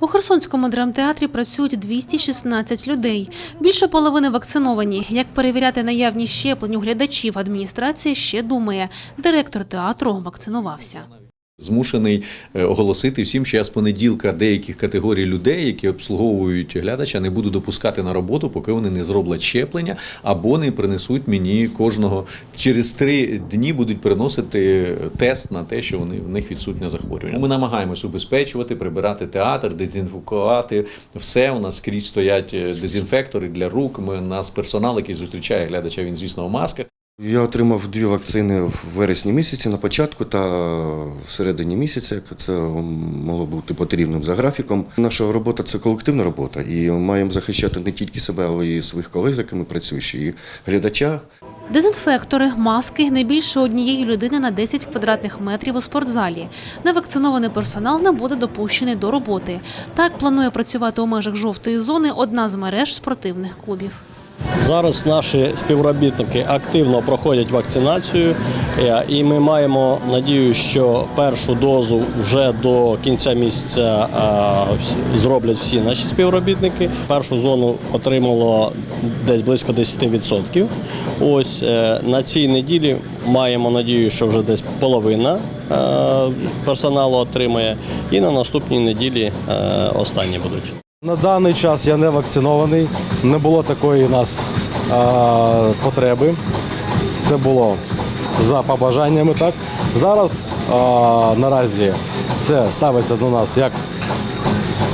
У Херсонському драмтеатрі працюють 216 людей. Більше половини вакциновані. Як перевіряти наявність щеплень у глядачів, адміністрація ще думає. Директор театру вакцинувався. Змушений е, оголосити всім, що я з понеділка деяких категорій людей, які обслуговують глядача, не буду допускати на роботу, поки вони не зроблять щеплення або не принесуть мені кожного через три дні будуть приносити тест на те, що вони в них відсутнє захворювання. Ми намагаємось убезпечувати, прибирати театр, дезінфікувати все. У нас скрізь стоять е, дезінфектори для рук. Ми у нас персонал, який зустрічає глядача. Він звісно в масках. Я отримав дві вакцини в вересні місяці на початку та в середині місяця. як Це могло бути потрібним за графіком. Наша робота це колективна робота, і маємо захищати не тільки себе, але й своїх колег, з якими працюєш, і глядача. Дезінфектори, маски не більше однієї людини на 10 квадратних метрів у спортзалі. Невакцинований персонал не буде допущений до роботи. Так планує працювати у межах жовтої зони одна з мереж спортивних клубів. Зараз наші співробітники активно проходять вакцинацію, е, і ми маємо надію, що першу дозу вже до кінця місяця е, зроблять всі наші співробітники. Першу зону отримало десь близько 10%. Ось е, на цій неділі маємо надію, що вже десь половина персоналу отримає, і на наступній неділі останні будуть. На даний час я не вакцинований, не було такої у нас е, потреби. Це було за побажаннями. Так зараз е, наразі це ставиться до нас як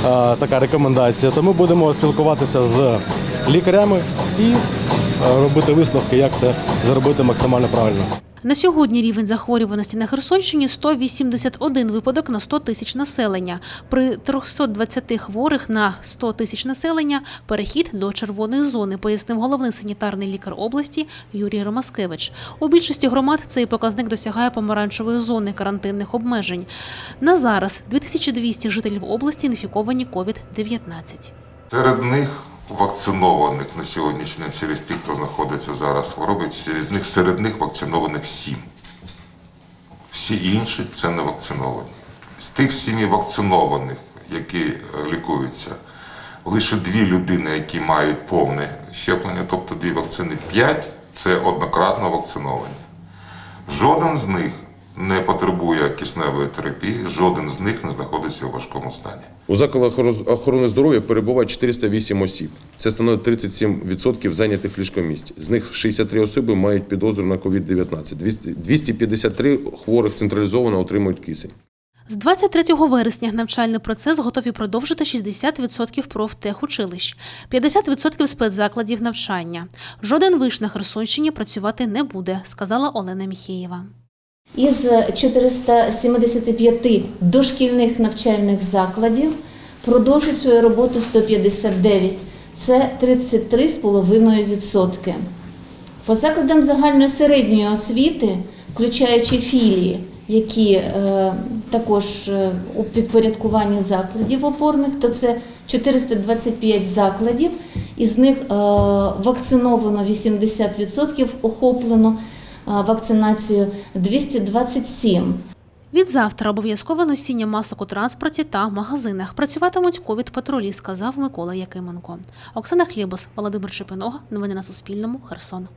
е, така рекомендація. То ми будемо спілкуватися з лікарями і робити висновки, як це зробити максимально правильно. На сьогодні рівень захворюваності на Херсонщині 181 випадок на 100 тисяч населення. При 320 хворих на 100 тисяч населення перехід до червоної зони, пояснив головний санітарний лікар області Юрій Ромаскевич. У більшості громад цей показник досягає помаранчевої зони карантинних обмежень. На зараз 2200 жителів області інфіковані COVID-19. Серед них вакцинованих на сьогоднішній день через тих, хто знаходиться зараз в хворобі, через них серед них вакцинованих сім. Всі інші це не вакциновані. З тих сімі вакцинованих, які е, лікуються, лише дві людини, які мають повне щеплення, тобто дві вакцини, п'ять це однократно вакциновані. Жоден з них не потребує кисневої терапії, жоден з них не знаходиться у важкому стані. У закладах охорони- охорони здоров'я перебуває 408 осіб. Це становить 37% зайнятих ліжкомісць. З них 63 особи мають підозру на COVID-19. 200 253 хворих централізовано отримують кисень. З 23 вересня навчальний процес готові продовжити 60% профтехучилищ, 50% спецзакладів навчання. Жоден виш на Херсонщині працювати не буде, сказала Олена Міхеєва. Із 475 дошкільних навчальних закладів продовжують свою роботу 159. Це 33,5%. По закладам загальної середньої освіти, включаючи філії, які е, також е, у підпорядкуванні закладів опорних, то це 425 закладів, із них е, вакциновано 80%, охоплено вакцинацією 227. Відзавтра обов'язкове носіння масок у транспорті та магазинах. Працюватимуть ковід-патрулі, сказав Микола Якименко. Оксана Хлібос, Володимир Шепинога. Новини на Суспільному. Херсон.